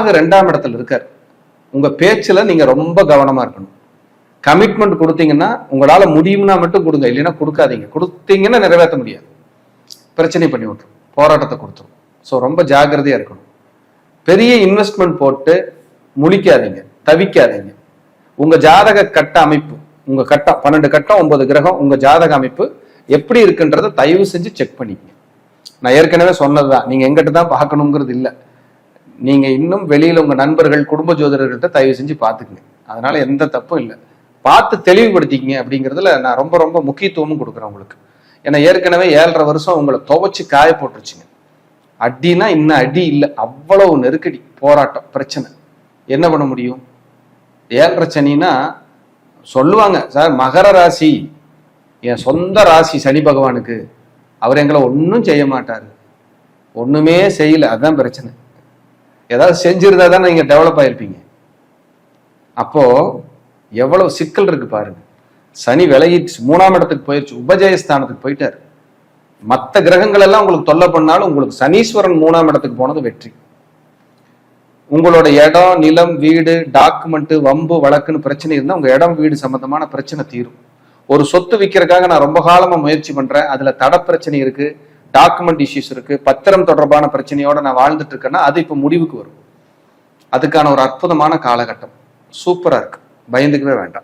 ராகு ரெண்டாம் இடத்துல இருக்கார். உங்க பேச்சுல நீங்க ரொம்ப கவனமா இருக்கணும். கமிட்மெண்ட் கொடுத்தீங்கன்னா உங்களால முடியும்னா மட்டும் கொடுங்க இல்லைன்னா கொடுக்காதீங்க. கொடுத்தீங்கன்னா நிறைவேற்ற முடியாது. பிரச்சனை பண்ணி விட்டுரும். போராட்டத்தை கொடுத்துரும். ஸோ ரொம்ப ஜாக்கிரதையா இருக்கணும். பெரிய இன்வெஸ்ட்மெண்ட் போட்டு முழிக்காதீங்க. தவிக்காதீங்க. உங்க ஜாதக கட்ட அமைப்பு உங்க கட்டம் பன்னெண்டு கட்டம் ஒன்பது கிரகம் உங்க ஜாதக அமைப்பு எப்படி இருக்குன்றதை தயவு செஞ்சு செக் பண்ணிக்கங்க. நான் ஏற்கனவே சொன்னதுதான். நீங்க எங்கிட்ட தான் பார்க்கணுங்கிறது இல்லை. நீங்க இன்னும் வெளியில உங்க நண்பர்கள் குடும்ப ஜோதிடர்கள்ட்ட தயவு செஞ்சு பார்த்துக்குங்க. அதனால எந்த தப்பும் இல்லை. பார்த்து தெளிவுபடுத்திக்கங்க அப்படிங்கிறதுல நான் ரொம்ப ரொம்ப முக்கியத்துவமும் கொடுக்குறேன் உங்களுக்கு. ஏன்னா ஏற்கனவே ஏழரை வருஷம் உங்களை துவைச்சு காய போட்டுருச்சுங்க. அடினா இன்னும் அடி இல்லை. அவ்வளவு நெருக்கடி போராட்டம் பிரச்சனை. என்ன பண்ண முடியும்? ஏழரை சனினா சொல்லுவாங்க சார் மகர ராசி. என் சொந்த ராசி சனி பகவானுக்கு. அவர் எங்களை ஒன்றும் செய்ய மாட்டார். ஒண்ணுமே செய்யல. அதுதான் பிரச்சனை. ஏதாவது செஞ்சிருந்தா தான் நீங்க டெவலப் ஆயிருப்பீங்க. அப்போ எவ்வளவு சிக்கல் இருக்கு பாருங்க. சனி விலகிடுச்சு மூணாம் இடத்துக்கு போயிடுச்சு உபஜயஸ்தானத்துக்கு போயிட்டாரு. மற்ற கிரகங்கள் எல்லாம் உங்களுக்கு தொல்லை பண்ணாலும் உங்களுக்கு சனீஸ்வரன் மூணாம் இடத்துக்கு போனது வெற்றி. உங்களோட இடம் நிலம் வீடு டாக்குமெண்ட் வம்பு வழக்குன்னு பிரச்சனை இருந்தால் உங்க இடம் வீடு சம்பந்தமான பிரச்சனை தீரும். ஒரு சொத்து விற்கிறதுக்காக நான் ரொம்ப காலமா முயற்சி பண்றேன் அதுல தட பிரச்சனை இருக்கு டாக்குமெண்ட் இஷ்யூஸ் இருக்கு பத்திரம் தொடர்பான பிரச்சனையோட நான் வாழ்ந்துட்டு இருக்கேன்னா அது இப்ப முடிவுக்கு வரும். அதுக்கான ஒரு அற்புதமான காலகட்டம். சூப்பரா இருக்கு. பயந்துக்கவே வேண்டாம்.